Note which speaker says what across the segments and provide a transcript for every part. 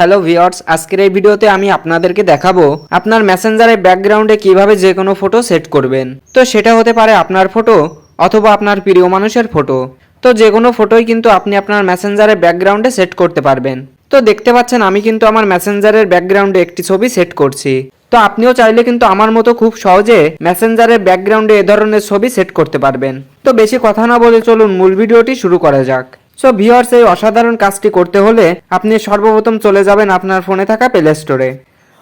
Speaker 1: Hello viewers আজকের এই ভিডিওতে আমি আপনাদেরকে দেখাবো আপনার মেসেঞ্জারের ব্যাকগ্রাউন্ডে কীভাবে যে কোনো ফটো সেট করবেন। তো সেটা হতে পারে আপনার ফটো অথবা আপনার প্রিয় মানুষের ফটো। তো যে কোনো ফটোই কিন্তু আপনি আপনার মেসেঞ্জারের ব্যাকগ্রাউন্ডে সেট করতে পারবেন। তো দেখতে পাচ্ছেন আমি কিন্তু আমার মেসেঞ্জারের ব্যাকগ্রাউন্ডে একটি ছবি সেট করছি। তো আপনিও চাইলে কিন্তু আমার মতো খুব সহজে মেসেঞ্জারের ব্যাকগ্রাউন্ডে এ ধরনের ছবি সেট করতে পারবেন। তো বেশি কথা না বলে চলুন মূল ভিডিওটি শুরু করা যাক। সো ভিওর্স এই অসাধারণ কাজটি করতে হলে আপনি সর্বপ্রথম চলে যাবেন আপনার ফোনে থাকা প্লে স্টোরে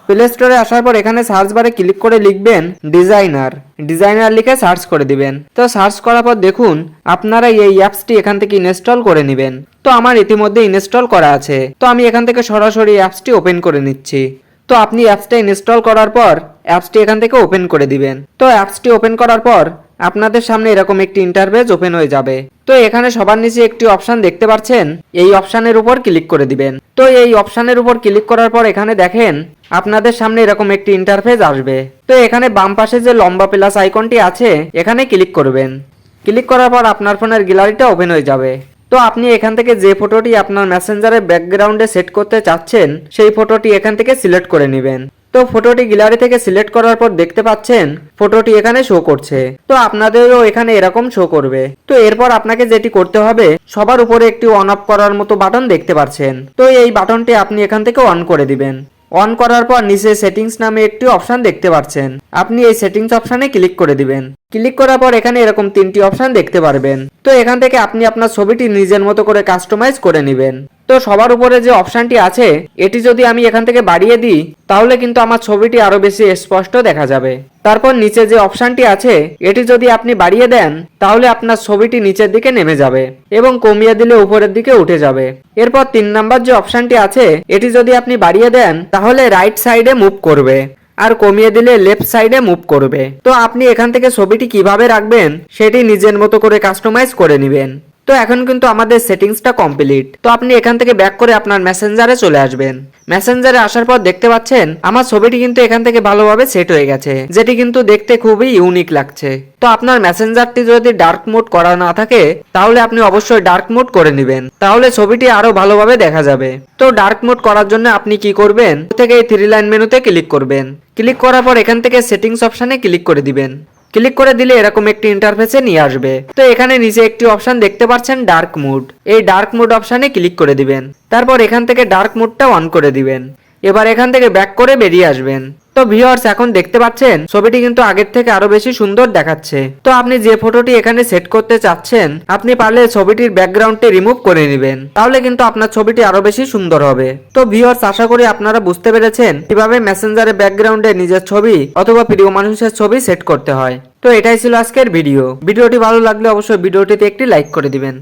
Speaker 1: প্লে স্টোরে আসার পর এখানে সার্চ বারে ক্লিক করে লিখবেন ডিজাইনার ডিজাইনার লিখে সার্চ করে দিবেন। তো সার্চ করার পর দেখুন, আপনারা এই অ্যাপসটি এখান থেকে ইনস্টল করে নেবেন। তো, আমার ইতিমধ্যে ইনস্টল করা আছে। তো, আমি এখান থেকে সরাসরি অ্যাপসটি ওপেন করে নিচ্ছি। তো, আপনি অ্যাপসটা ইনস্টল করার পর অ্যাপসটি এখান থেকে ওপেন করে দিবেন। তো অ্যাপসটি ওপেন করার পর আপনাদের সামনে এরকম একটি ইন্টারফেস ওপেন হয়ে যাবে। তো এখানে সবার নিচে একটি অপশন দেখতে পাচ্ছেন। এই অপশানের উপর ক্লিক করে দিবেন। তো এই অপশানের উপর ক্লিক করার পর এখানে দেখেন, আপনাদের সামনে এরকম একটি ইন্টারফেস আসবে। তো এখানে বাম পাশে যে লম্বা প্লাস আইকনটি আছে, এখানে ক্লিক করবেন। ক্লিক করার পর আপনার ফোনের গ্যালারিটা ওপেন হয়ে যাবে। তো আপনি এখান থেকে যে ফটোটি আপনার মেসেঞ্জারের ব্যাকগ্রাউন্ডে সেট করতে চাচ্ছেন, সেই ফটোটি এখান থেকে সিলেক্ট করে নেবেন। তো ফটোটি গ্যালারি থেকে সিলেক্ট করার পর দেখতে পাচ্ছেন ফটোটি এখানে শো করছে। তো আপনাদেরও এখানে এরকম শো করবে। তো এরপর আপনাকে যেটি করতে হবে, সবার উপরে একটি অন অফ করার মতো বাটন দেখতে পাচ্ছেন। তো এই বাটনটি আপনি এখান থেকে অন করে দিবেন। অন করার পর নিচে সেটিংস নামে একটি অপশন দেখতে পাচ্ছেন। আপনি এই সেটিংস অপশনে ক্লিক করে দিবেন। ক্লিক করার পর এখানে এরকম তিনটি অপশন দেখতে পারবেন। তো এখান থেকে আপনি আপনার ছবিটি নিজের মতো করে কাস্টমাইজ করে নেবেন। তো সবার উপরে যে অপশনটি আছে, এটি যদি আমি এখান থেকে বাড়িয়ে দিই, তাহলে কিন্তু আমার ছবিটি আরও বেশি স্পষ্ট দেখা যাবে। তারপর নিচে যে অপশানটি আছে, এটি যদি আপনি বাড়িয়ে দেন, তাহলে আপনার ছবিটি নিচের দিকে নেমে যাবে এবং কমিয়ে দিলে উপরের দিকে উঠে যাবে। এরপর তিন নাম্বার যে অপশানটি আছে, এটি যদি আপনি বাড়িয়ে দেন, তাহলে রাইট সাইডে মুভ করবে আর কমিয়ে দিলে লেফট সাইডে মুভ করবে। তো আপনি এখান থেকে ছবিটি কীভাবে রাখবেন, সেটি নিজের মতো করে কাস্টমাইজ করে নেবেন। তো এখন কিন্তু আমাদের সেটিংসটা কমপ্লিট। তো আপনি এখান থেকে ব্যাক করে আপনার মেসেঞ্জারে চলে আসবেন। মেসেঞ্জারে আসার পর দেখতে পাচ্ছেন, আমার ছবিটি কিন্তু এখান থেকে ভালোভাবে সেট হয়ে গেছে, যেটি কিন্তু দেখতে খুবই ইউনিক লাগছে। তো আপনার মেসেঞ্জারটি যদি ডার্ক মোড করা না থাকে, তাহলে আপনি অবশ্যই ডার্ক মোড করে নেবেন। তাহলে ছবিটি আরও ভালোভাবে দেখা যাবে। তো ডার্ক মোড করার জন্য আপনি কি করবেন? থেকে এই থ্রি লাইন মেনুতে ক্লিক করবেন। ক্লিক করার পর এখান থেকে সেটিংস অপশনে ক্লিক করে দিবেন। ক্লিক করে দিলে এরকম একটি ইন্টারফেসে নিয়ে আসবে। তো এখানে নিচে একটি অপশন দেখতে পাচ্ছেন ডার্ক মুড এই ডার্ক মুড অপশনে ক্লিক করে দিবেন। তারপর এখান থেকে ডার্ক মুডটা অন করে দিবেন। এবার এখান থেকে ব্যাক করে বেরিয়ে আসবেন। তো ভিউয়ার্স এখন দেখতে পাচ্ছেন, ছবিটি কিন্তু আগের থেকে আরও বেশি সুন্দর দেখাচ্ছে। তো আপনি যে ফটোটি এখানে সেট করতে চাচ্ছেন, আপনি পারলে ছবিটির ব্যাকগ্রাউন্ডটি রিমুভ করে নেবেন। তাহলে কিন্তু আপনার ছবিটি আরও বেশি সুন্দর হবে। তো ভিউয়ার্স আশা করি আপনারা বুঝতে পেরেছেন কীভাবে মেসেঞ্জারের ব্যাকগ্রাউন্ডে নিজের ছবি অথবা প্রিয় মানুষের ছবি সেট করতে হয়। তো এটাই ছিল আজকের ভিডিও ভিডিওটি ভালো লাগলে অবশ্যই ভিডিওটিতে একটি লাইক করে দিবেন।